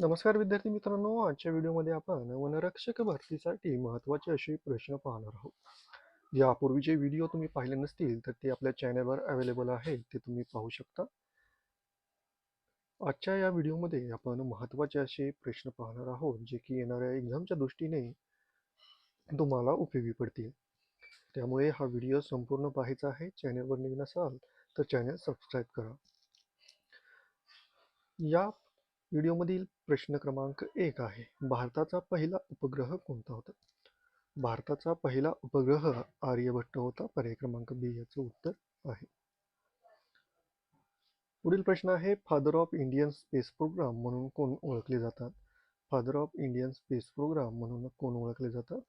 नमस्कार विद्यार्थी मित्रांनो आजच्या व्हिडिओमध्ये आपण वनरक्षक भरतीसाठी महत्त्वाचे असे प्रश्न पाहणार आहोत. यापूर्वीचे व्हिडिओ तुम्ही पाहिले नसतील तर ते आपल्या चॅनलवर अवेलेबल आहे ते तुम्ही पाहू शकता. आजच्या या व्हिडिओमध्ये आपण महत्त्वाचे असे प्रश्न पाहणार आहोत जे की येणाऱ्या एक्झामच्या दृष्टीने तुम्हाला उपयोगी पडतील. त्यामुळे हा व्हिडिओ संपूर्ण पाहायचा आहे चॅनलवर नवीन असाल तर चॅनल सबस्क्राईब करा. या व्हिडिओमधील प्रश्न क्रमांक एक आहे. भारताचा पहिला उपग्रह कोणता होता? भारताचा पहिला उपग्रह आर्यभट्ट होता. पर्याय क्रमांक बी याचं उत्तर आहे. पुढील प्रश्न आहे father of Indian space program म्हणून कोण ओळखले जातात? Father of Indian space program म्हणून कोण ओळखले जातात?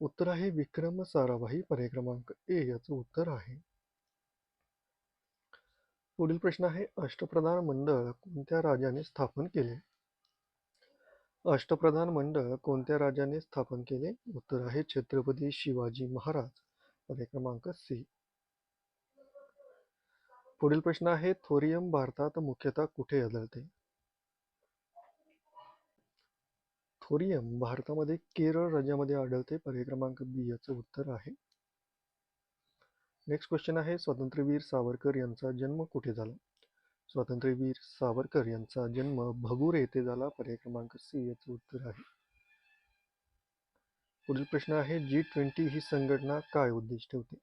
उत्तर आहे विक्रम साराभाई. पर्याय क्रमांक ए याचं उत्तर आहे. पुढील प्रश्न आहे अष्टप्रधान मंडळ कोणत्या राजाने स्थापन केले? अष्टप्रधान मंडळ कोणत्या राजाने स्थापन केले? उत्तर आहे छत्रपती शिवाजी महाराज. पर्याय क्रमांक सी. पुढील प्रश्न आहे थोरियम भारतात मुख्यतः कुठे आढळते? थोरियम भारतामध्ये केरळ राज्यामध्ये आढळते. पर्याय क्रमांक बी याचं उत्तर आहे. नेक्स्ट क्वेश्चन आहे स्वातंत्र्यवीर सावरकर यांचा जन्म कुठे झाला? स्वातंत्र्यवीर सावरकर यांचा जन्म भगूर येथे झाला पर्याय क्रमांक सी याचं उत्तर आहे. पुढील प्रश्न आहे जी ट्वेंटी ही संघटना काय उद्देश ठेवते?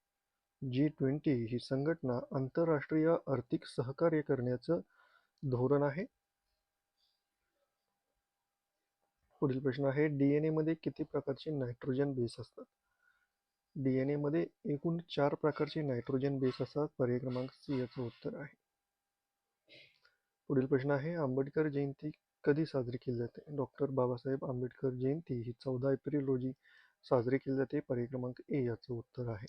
जी ट्वेंटी ही संघटना आंतरराष्ट्रीय आर्थिक सहकार्य करण्याचं धोरण आहे. पुढील प्रश्न आहे डीएनए मध्ये किती प्रकारचे नायट्रोजन बेस असतात? डीएनए मध्ये एकूण चार प्रकारचे नायट्रोजन बेस असतात. पर्याय क्रमांक सी याचं उत्तर आहे. पुढील प्रश्न आहे आंबेडकर जयंती कधी साजरी केली जाते? डॉक्टर बाबासाहेब आंबेडकर जयंती ही चौदा एप्रिल रोजी साजरी केली जाते. पर्याय क्रमांक ए याचं उत्तर आहे.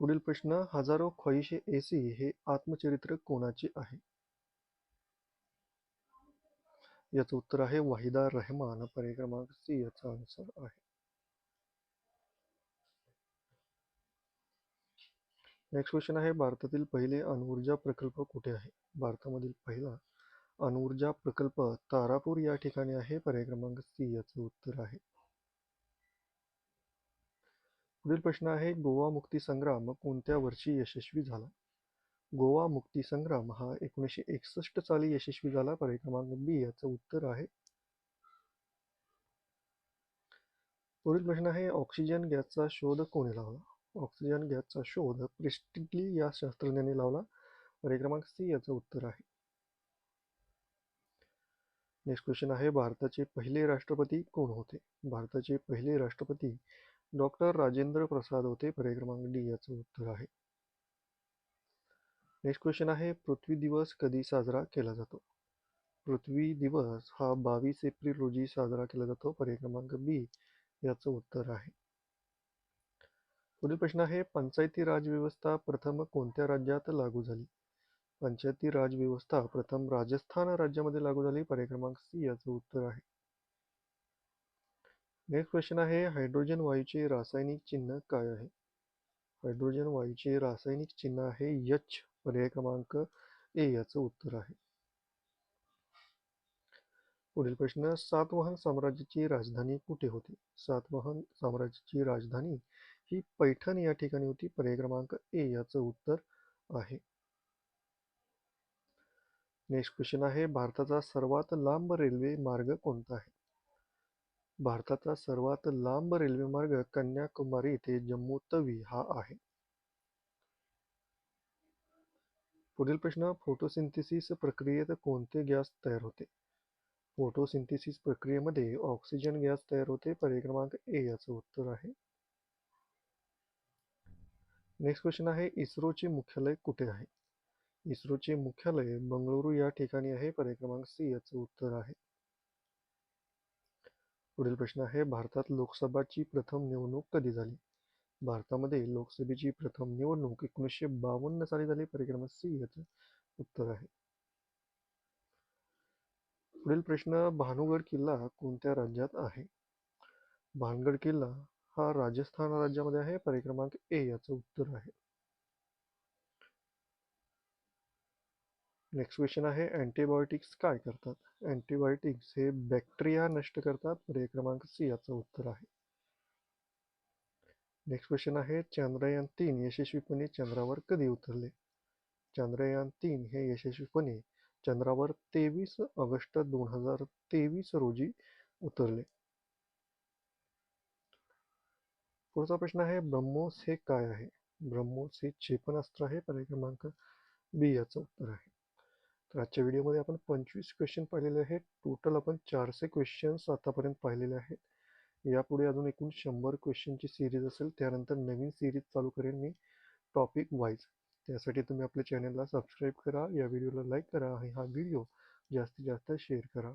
पुढील प्रश्न हजारो ख्वाहिशे एसी हे आत्मचरित्र कोणाचे आहे? याचं उत्तर आहे वाहिदा रहमान. पर्याय क्रमांक सी याचा आन्सर आहे. नेक्स्ट क्वेश्चन आहे. भारतातील पहिले अणुऊर्जा प्रकल्प कुठे आहे? भारतामधील पहिला अणुऊर्जा प्रकल्प तारापूर या ठिकाणी आहे. पर्याय क्रमांक सी याचं उत्तर आहे. पुढील प्रश्न आहे. गोवा मुक्ती संग्राम कोणत्या वर्षी यशस्वी झाला? गोवा मुक्ती संग्राम हा एकोणीसशे एकसष्ट साली यशस्वी झाला. पर्याय क्रमांक बी याचं उत्तर आहे. पुढील प्रश्न आहे. ऑक्सिजन गॅसचा शोध कोणी लावला? ऑक्सिजन गॅसचा शोध प्रिस्टिगली या शास्त्रज्ञाने लावला. पर्याय क्रमांक सी याचं उत्तर आहे. नेक्स्ट क्वेश्चन आहे भारताचे पहिले राष्ट्रपती कोण होते? भारताचे पहिले राष्ट्रपती डॉक्टर राजेंद्र प्रसाद होते. पर्याय क्रमांक डी याचं उत्तर आहे. नेक्स्ट क्वेश्चन आहे पृथ्वी दिवस कधी साजरा केला जातो? पृथ्वी दिवस हा बावीस एप्रिल रोजी साजरा केला जातो. पर्याय क्रमांक बी याचं उत्तर आहे. पुढील प्रश्न आहे पंचायती राज व्यवस्था प्रथम कोणत्या राज्यात लागू झाली? पंचायती राज व्यवस्था प्रथम राजस्थान राज्यामध्ये लागू झाली पर्याय क्रमांक सी याचं उत्तर आहे. नेक्स्ट क्वेश्चन आहे हायड्रोजन वायूचे रासायनिक चिन्ह काय आहे? हायड्रोजन वायूचे रासायनिक चिन्ह आहे यच पर्याय क्रमांक ए याचं उत्तर आहे. पुढील प्रश्न सातवाहन साम्राज्याची राजधानी कुठे होती? सातवाहन साम्राज्याची राजधानी ही पैठण या ठिकाणी होती. पर्याय क्रमांक ए याचं उत्तर आहे. नेक्स्ट क्वेश्चन आहे. भारताचा सर्वात लांब रेल्वे मार्ग कोणता आहे? भारताचा सर्वात लांब रेल्वे मार्ग कन्याकुमारी ते जम्मू तवी हा आहे. पुढील प्रश्न फोटोसिंथेसिस प्रक्रियेत कोणते गॅस तयार होते? फोटोसिंथेसिस प्रक्रियेमध्ये ऑक्सिजन गॅस तयार होते. पर्याय क्रमांक ए याचं उत्तर आहे. नेक्स्ट क्वेश्चन आहे इस्रोचे मुख्यालय कुठे आहे? इस्रोचे मुख्यालय बंगळुरू या ठिकाणी आहे पर्याय क्रमांक सी याचं उत्तर आहे. पुढील प्रश्न आहे भारतात लोकसभाची प्रथम निवडणूक कधी झाली? भारतामध्ये लोकसभेची प्रथम निवडणूक एकोणीसशे बावन्न साली झाली पर्याय क्रमांक सी याचं उत्तर आहे. पुढील प्रश्न भानुगड किल्ला कोणत्या राज्यात आहे? भानगड किल्ला हा राजस्थान राज्यामध्ये आहे. पर्याय क्रमांक ए याचं उत्तर आहे. नेक्स्ट क्वेश्चन आहे. अँटीबायोटिक्स काय करतात? अँटीबायोटिक्स हे बॅक्टेरिया नष्ट करतात. पर्याय क्रमांक सी याचं उत्तर आहे. नेक्स्ट क्वेश्चन आहे. चांद्रयान तीन यशस्वीपणे चंद्रावर कधी उतरले? चांद्रयान तीन हे यशस्वीपणे चंद्रावर तेवीस ऑगस्ट दोन हजार तेवीस रोजी उतरले. पुढचा प्रश्न आहे ब्रह्मोस हे काय आहे? ब्रह्मोस हे क्षेपणास्त्र आहे पर्याय क्रमांक बी याचं उत्तर आहे. तर आजच्या व्हिडिओमध्ये आपण पंचवीस क्वेश्चन पाहिलेले आहेत. टोटल आपण चारशे क्वेश्चन्स आतापर्यंत पाहिलेले आहेत. यापुढे अजून एकूण शंभर क्वेश्चनची सिरीज असेल त्यानंतर नवीन सिरीज चालू करेन मी टॉपिक वाईज त्यासाठी तुम्ही आपल्या चॅनलला सबस्क्राईब करा या व्हिडिओला लाईक करा आणि हा व्हिडिओ जास्तीत जास्त शेअर करा.